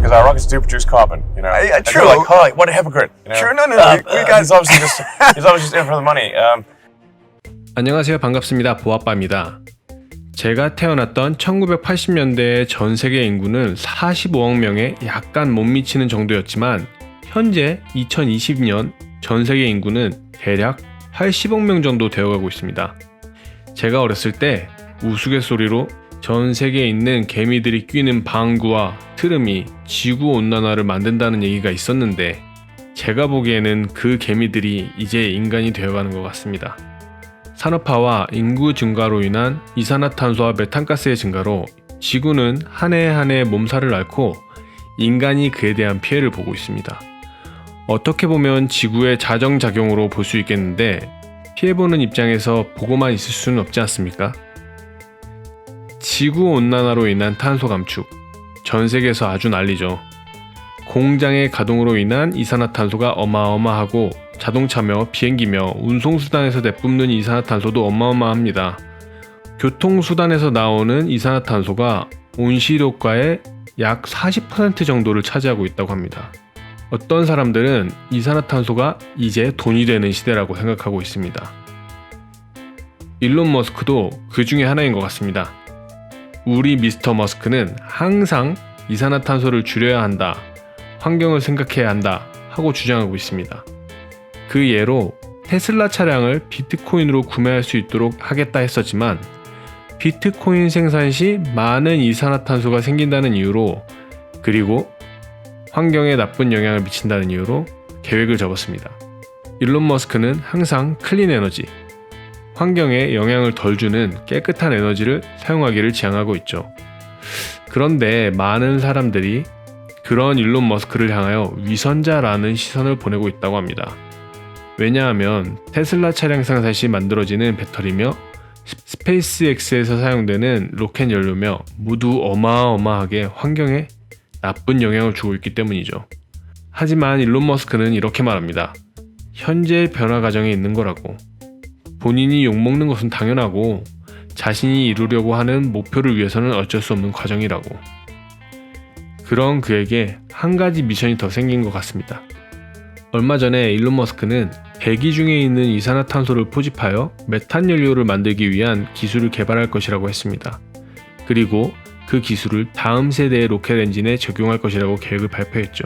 because our rockets do produce carbon. You know, Uh, And true. like, oh, what a hypocrite. You know? True, no, no, Uh, we- we uh, He's obviously just he's obviously just in for the money. Um, 안녕하세요. 반갑습니다. 보아빠입니다. 제가 태어났던 1980년대의 전 세계 인구는 45억 명에 약간 못 미치는 정도였지만 현재 2020년 전 세계 인구는 대략 80억 명 정도 되어가고 있습니다. 제가 어렸을 때 우스갯소리로 전 세계에 있는 개미들이 끼는 방구와 트름이 지구 온난화를 만든다는 얘기가 있었는데 제가 보기에는 그 개미들이 이제 인간이 되어가는 것 같습니다. 산업화와 인구 증가로 인한 이산화탄소와 메탄가스의 증가로 지구는 한 해 한 해 몸살을 앓고 인간이 그에 대한 피해를 보고 있습니다. 어떻게 보면 지구의 자정작용으로 볼 수 있겠는데 피해보는 입장에서 보고만 있을 수는 없지 않습니까? 지구 온난화로 인한 탄소 감축 전 세계에서 아주 난리죠. 공장의 가동으로 인한 이산화탄소가 어마어마하고 자동차며 비행기며 운송수단에서 내뿜는 이산화탄소도 어마어마합니다. 교통수단에서 나오는 이산화탄소가 온실효과의 약 40% 정도를 차지하고 있다고 합니다. 어떤 사람들은 이산화탄소가 이제 돈이 되는 시대라고 생각하고 있습니다. 일론 머스크도 그 중에 하나인 것 같습니다. 우리 미스터 머스크는 항상 이산화탄소를 줄여야 한다, 환경을 생각해야 한다 하고 주장하고 있습니다. 그 예로 테슬라 차량을 비트코인으로 구매할 수 있도록 하겠다 했었지만 비트코인 생산 시 많은 이산화탄소가 생긴다는 이유로 그리고 환경에 나쁜 영향을 미친다는 이유로 계획을 접었습니다. 일론 머스크는 항상 클린 에너지, 환경에 영향을 덜 주는 깨끗한 에너지를 사용하기를 지향하고 있죠. 그런데 많은 사람들이 그런 일론 머스크를 향하여 위선자라는 시선을 보내고 있다고 합니다. 왜냐하면 테슬라 차량 생산 시 만들어지는 배터리며 스페이스X에서 사용되는 로켓 연료며 모두 어마어마하게 환경에 나쁜 영향을 주고 있기 때문이죠. 하지만 일론 머스크는 이렇게 말합니다. 현재 변화 과정에 있는 거라고. 본인이 욕먹는 것은 당연하고 자신이 이루려고 하는 목표를 위해서는 어쩔 수 없는 과정이라고. 그런 그에게 한 가지 미션이 더 생긴 것 같습니다. 얼마 전에 일론 머스크는 대기 중에 있는 이산화탄소를 포집하여 메탄 연료를 만들기 위한 기술을 개발할 것이라고 했습니다. 그리고 그 기술을 다음 세대의 로켓 엔진에 적용할 것이라고 계획을 발표했죠.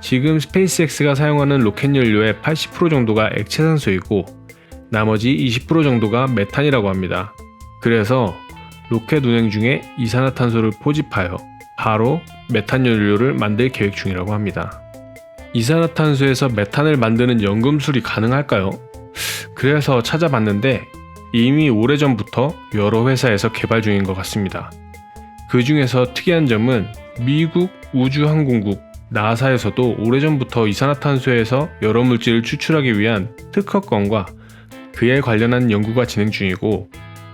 지금 스페이스X가 사용하는 로켓 연료의 80% 정도가 액체산소이고 나머지 20% 정도가 메탄이라고 합니다. 그래서 로켓 운행 중에 이산화탄소를 포집하여 바로 메탄 연료를 만들 계획 중이라고 합니다. 이산화탄소에서 메탄을 만드는 연금술이 가능할까요? 그래서 찾아봤는데 이미 오래전부터 여러 회사에서 개발 중인 것 같습니다. 그 중에서 특이한 점은 미국 우주항공국 나사에서도 오래전부터 이산화탄소에서 여러 물질을 추출하기 위한 특허권과 그에 관련한 연구가 진행 중이고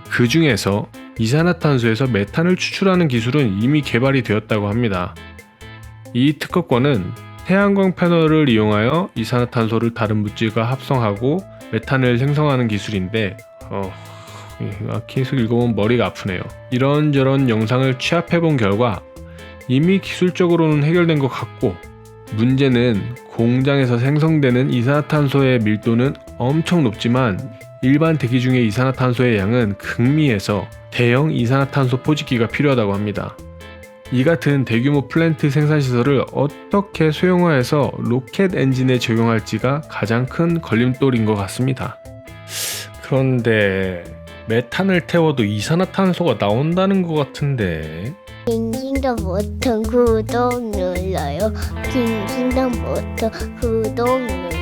그 중에서 이산화탄소에서 메탄을 추출하는 기술은 이미 개발이 되었다고 합니다. 이 특허권은 태양광 패널을 이용하여 이산화탄소를 다른 물질과 합성하고 메탄을 생성하는 기술인데 어, 아, 계속 읽어보면 머리가 아프네요. 이런저런 영상을 취합해본 결과 이미 기술적으로는 해결된 것 같고 문제는 공장에서 생성되는 이산화탄소의 밀도는 엄청 높지만 일반 대기 중의 이산화탄소의 양은 극미해서 대형 이산화탄소 포집기가 필요하다고 합니다. 이 같은 대규모 플랜트 생산 시설을 어떻게 소형화해서 로켓 엔진에 적용할지가 가장 큰 걸림돌인 것 같습니다. 그런데 메탄을 태워도 이산화탄소가 나온다는 것 같은데 킹킹더 버튼 구독 눌러요. 킹킹더 버튼 구독 눌러요.